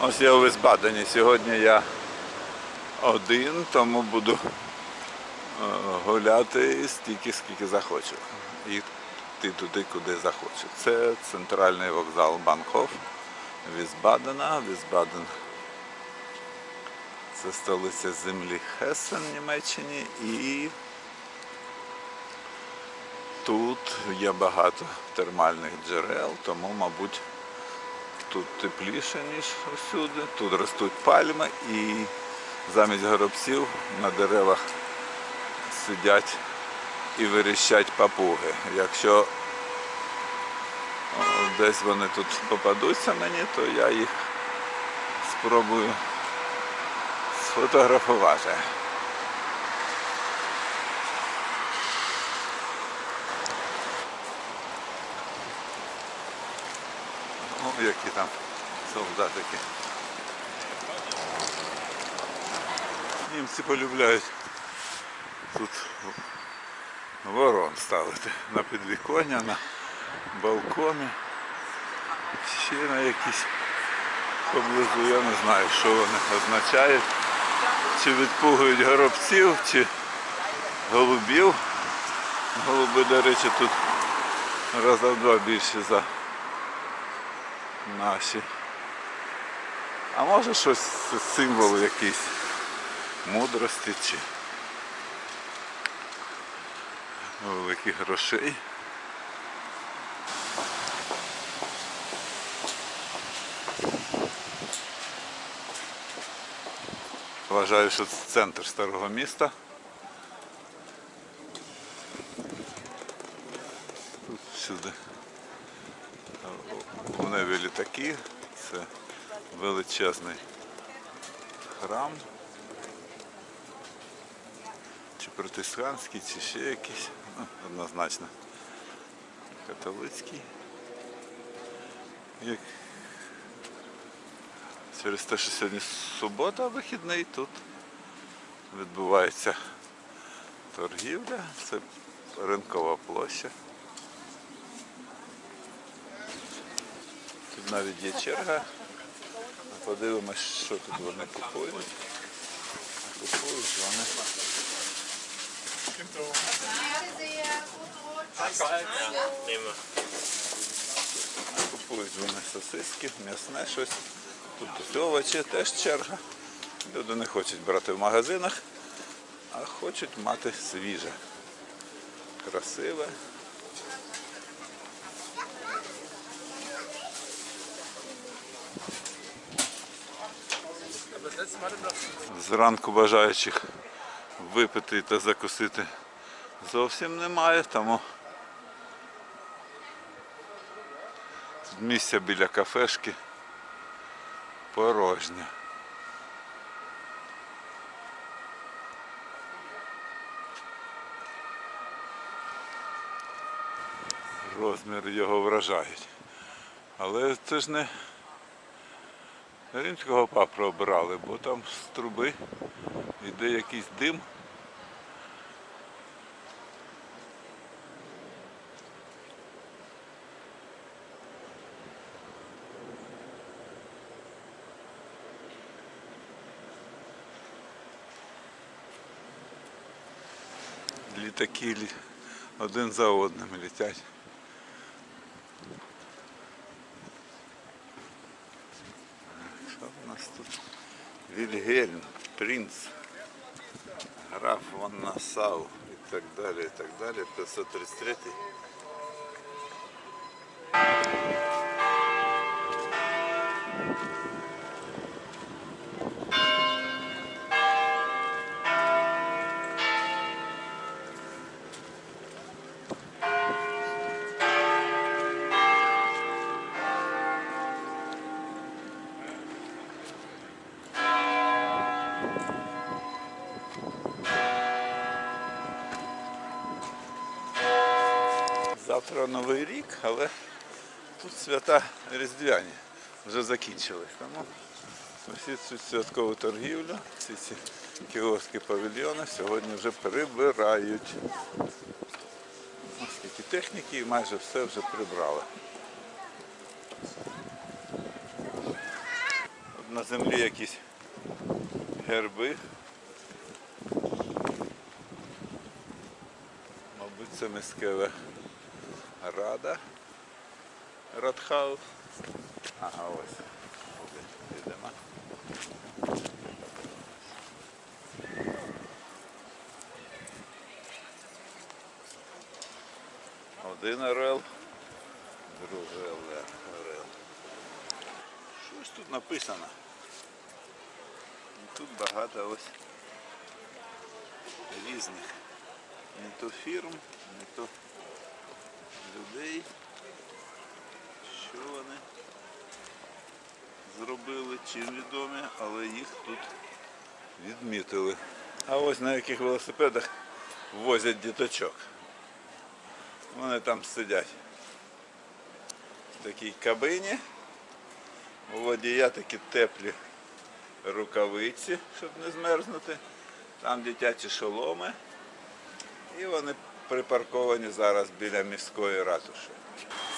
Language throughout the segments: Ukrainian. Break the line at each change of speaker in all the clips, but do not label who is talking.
Ось я у Висбадені. Сьогодні я один, тому буду е, гуляти стільки, скільки захочу. І йти туди, куди захочу. Це центральний вокзал Банхоф Вісбадена. Вісбаден це столиця землі Хесен в Німеччині і тут є багато термальних джерел, тому, мабуть, тут тепліше, ніж усюди. Тут ростуть пальми і замість горобців на деревах сидять і виріщать папуги. Якщо десь вони тут попадуться мені, то я їх спробую сфотографувати. Які там солдатики. Німці полюбляють тут ворон ставити на підвіконня, на балкони, ще на якісь поблизу, я не знаю, що вони означають. Чи відпугують горобців, чи голубів. Голуби, до речі, тут раза в два більше за наші. А може щось символ якийсь мудрості чи великих грошей. Вважаю, що це центр старого міста. Тут всюди небі літаки. Це величезний храм. Чи протестантський, чи ще якийсь. Ну, однозначно католицький. Як Через те, що сьогодні субота, вихідний, тут відбувається торгівля, це ринкова площа. Навіть є черга. Подивимось, що тут вони купують. Купують вони. Купують вони сосиски, м'ясне щось. Тут овочі теж черга. Люди не хочуть брати в магазинах, а хочуть мати свіже, красиве. Зранку бажаючих випити та закусити зовсім немає, тому місця біля кафешки порожнє. Розмір його вражають. Але це ж не римського папу обрали, бо там з труби йде якийсь дим. Літаки один за одним літять. нас тут? Вільгельм, принц, граф Ван Насау і так далі, і так далі. 533. Завтра Новий рік, але тут свята різдвяні вже закінчились. Тому всі цю святкову торгівлю, всі ці кіоски павільйони сьогодні вже прибирають. Оскільки техніки і майже все вже прибрали. на землі якісь герби. Мабуть, це міськева рада. Радхаус. Ага, ось. Йдемо. Один орел, другий орел. Щось тут написано. Тут багато ось різних. Не то фірм, не то людей. Що вони зробили, чим відомі, але їх тут відмітили. А ось на яких велосипедах возять діточок. Вони там сидять в такій кабині. У водія такі теплі рукавиці, щоб не змерзнути. Там дитячі шоломи. І вони припарковані зараз біля міської ратуші.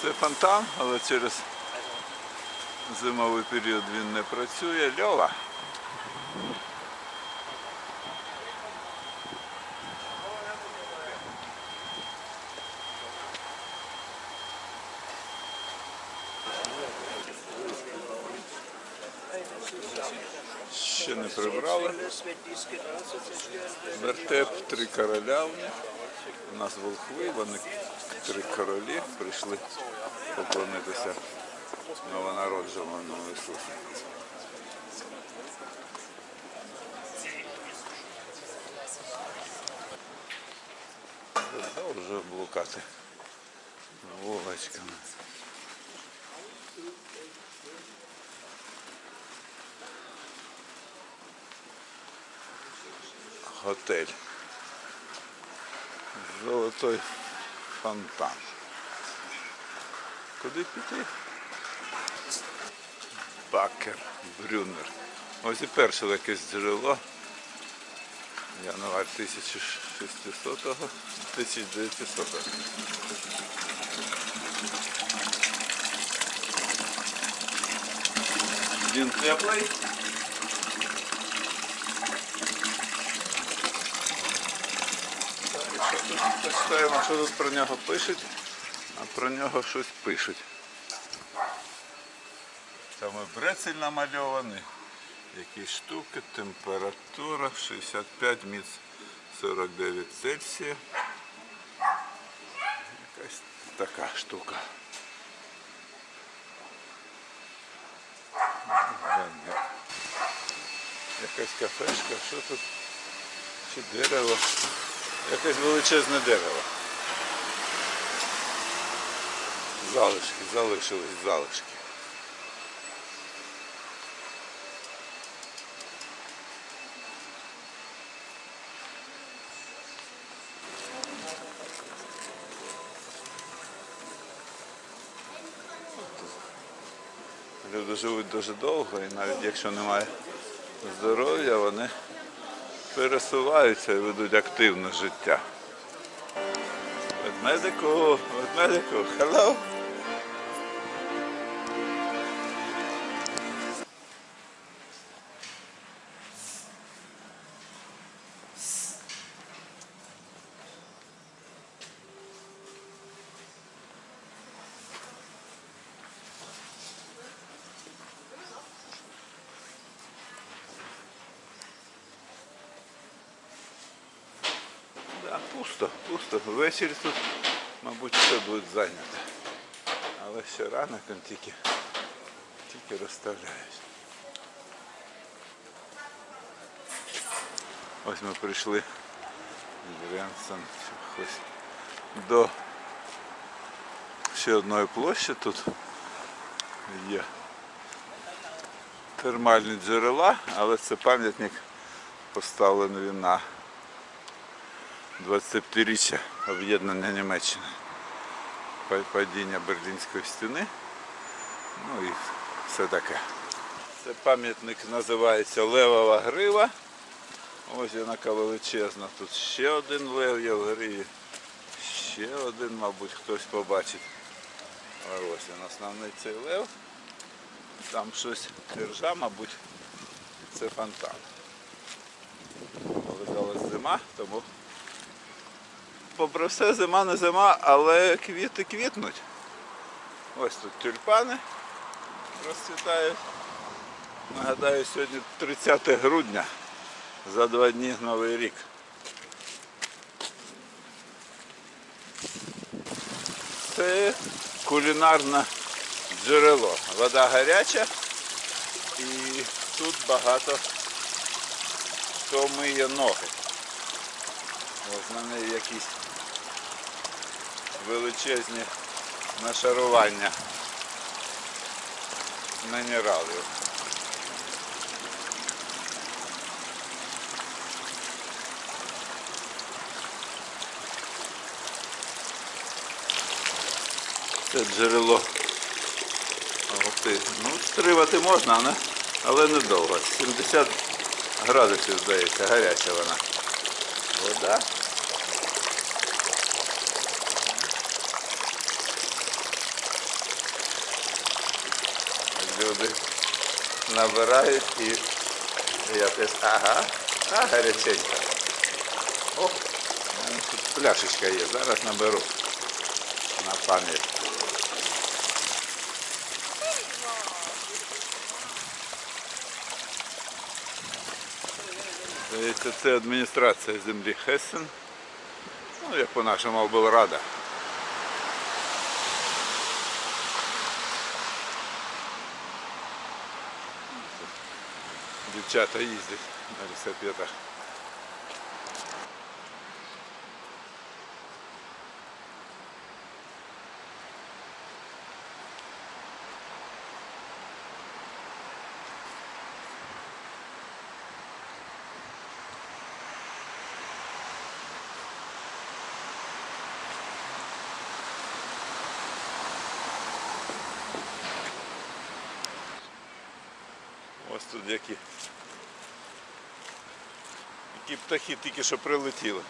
Це фонтан, але через зимовий період він не працює. Льова. Ще не прибрали. Вертеп три короля у них. У нас волхви, вони три королі прийшли поклонитися новонародженому Ісусу. Вже блукати вуличками. Готель. Золотой фонтан. Куди піти? Бакер, Брюнер. Ось і перше якесь джерело. Январь 1600-го, 1900-го. Він теплий. Так, і що почитаємо, що тут про нього пишуть, а про нього щось пишуть. Там і брецель намальований, якісь штуки, температура 65 міц 49 Цельсія. Якась така штука. Якась кафешка, що тут? Чи дерево? Якесь величезне дерево. Залишки, залишились залишки. Люди живуть дуже довго і навіть якщо немає здоров'я, вони пересуваються і ведуть активне життя. Ведмедику, ведмедику, hello! Пусто, пусто. Ввечері тут, мабуть, все буде зайнято. Але ще ранок він тільки, тільки розставляють. Ось ми прийшли до ще одної площі тут є термальні джерела, але це пам'ятник поставлений на 25-річчя об'єднання Німеччини. Падіння Берлінської стіни. Ну і все таке. Це пам'ятник називається Левова грива. Ось вона величезна. Тут ще один лев є в гриві. Ще один, мабуть, хтось побачить. Ось він основний цей лев. Там щось держа, мабуть, це фонтан. Але зараз зима, тому попри все зима не зима, але квіти квітнуть. Ось тут тюльпани розцвітають. Нагадаю, сьогодні 30 грудня. За два дні Новий рік. Це кулінарне джерело. Вода гаряча і тут багато хто миє ноги. Ось на неї якісь величезні нашарування мінералів. Це джерело. Ух. Ну, стримати можна, але, але недовго. 70 градусів, здається, гаряча вона. Вода. Люди набирають і якось, ага, а гаряченька. О, тут пляшечка є, зараз наберу на пам'ять. Це адміністрація землі Хессен. Ну, як по-нашому облрада. Дівчата їздять на велосипедах. Тут які. Які птахи тільки що прилетіли.